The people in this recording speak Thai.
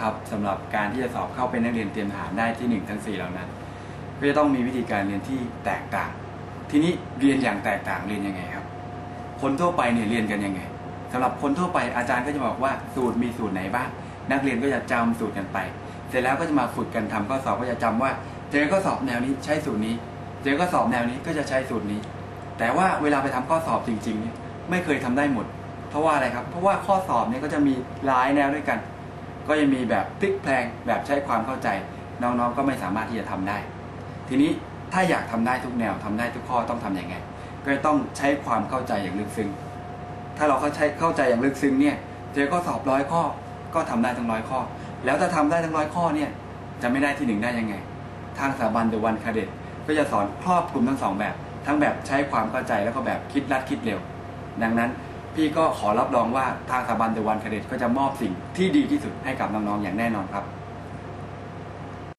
ครับสำหรับการที่จะสอบเข้าเป็นนักเรียนเตรียมทหารได้ที่1ทั้ง4เหล่านั้น ก็จะต้องมีวิธีการเรียนที่แตกต่าง ทีนี้เรียนอย่างแตกต่างเรียนยังไงครับ คนทั่วไปเนี่ยเรียนกันยังไงสำหรับคนทั่วไปอาจารย์ก็จะบอกว่าสูตรมีสูตรไหนบ้างนักเรียนก็จะจำสูตรกันไป เสร็จแล้วก็จะมาฝึกกันทำข้อสอบก็จะจำว่า เจอข้อสอบแนวนี้ใช้สูตรนี้ เจอข้อสอบแนวนี้ก็จะใช้สูตรนี้ แต่ว่าเวลาไปทำข้อสอบจริงๆเนี่ยไม่เคยทำได้หมด เพราะว่าอะไรครับ เพราะว่าข้อสอบเนี่ยก็จะมีหลายแนวด้วยกัน ก็จะมีแบบพลิกแพลงแบบใช้ความเข้าใจ น้องๆก็ไม่สามารถที่จะทำได้ ทีนี้ถ้าอยากทำได้ทุกแนวทำได้ทุกข้อต้องทำยังไง ก็ต้องใช้ความเข้าใจอย่างลึกซึ้งถ้าเราเข้าใจเข้าใจอย่างลึกซึ้งเนี่ยเจอข้อสอบร้อยข้อก็ทำได้ทั้งร้อยข้อ แล้วถ้าทำได้ทั้งร้อยข้อเนี่ยจะไม่ได้ที่หนึ่งได้ยังไง ทางสถาบันเดอะวันคาเดตก็จะสอนครอบคลุมทั้งสองแบบ ทั้งแบบใช้ความเข้าใจแล้วก็แบบคิดรัดคิดเร็ว ดังนั้น พี่ก็ขอรับรองว่าทางสถาบันเดวันคาเดตก็จะมอบสิ่งที่ดีที่สุดให้กับน้องๆอย่างแน่นอนครับ